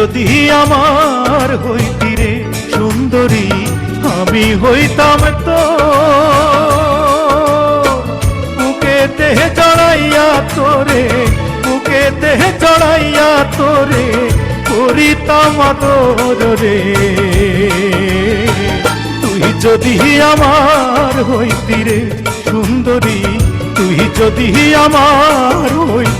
যদি আমার হইতি রে সুন্দরী, আমি হইতাম তো। বুকেতে চড়াইয়া তোরে, বুকেতে চড়াইয়া তোরে করিতাম আদর রে। তুই যদি আমার হইতি রে সুন্দরী, তুই যদি আমার হইতি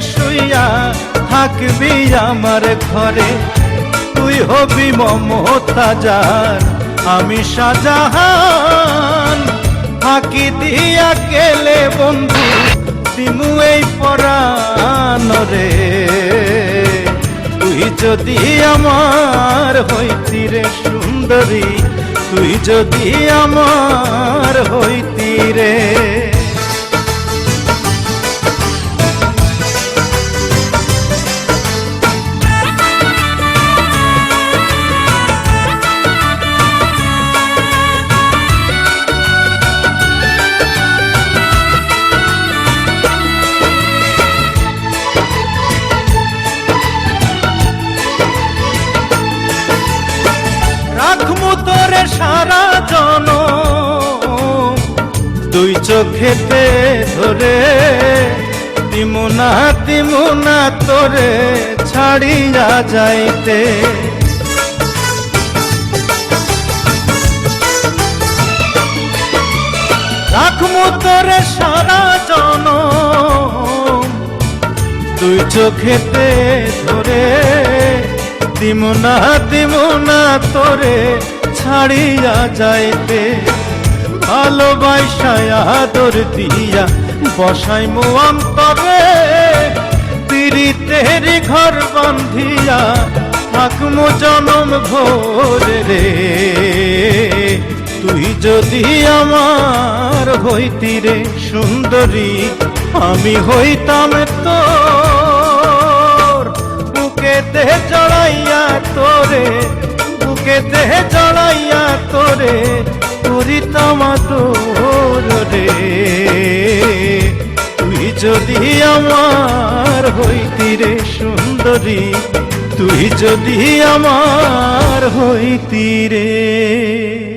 থাকবি আমার ঘরে। তুই হবি মমতাজার আমি সাজাহান ফাঁকি দিয়া গেলে বন্ধু, দিমু এই পরাণ রে। তুই যদি আমার হইতি রে সুন্দরী, তুই যদি আমার হইতি রে। রাখমু তোরে সারা জন দুই চোখেতে ধরে দিমুনা দিমুনা তোরে ছাড়িয়া যাইতে। রাখমু তোরে সারা জন তুই চোখেতে ধরে দিমুনা দিমুনা তোরে ছাড়িয়া যাইতে ভালোবাসায় আদর দিয়া বসাই মু অন্তরে তিরিতেরি ঘর বান্ধিয়া থাকমু জনম ভোর রে। তুই যদি আমার হইতি রে সুন্দরী, আমি হইতাম তোর চড়াইয়া তোরে বুকেতে চড়াইয়া তোরে করিতাম রে। তুই যদি আমার হইতি রে সুন্দরী, তুই যদি আমার হইতি রে।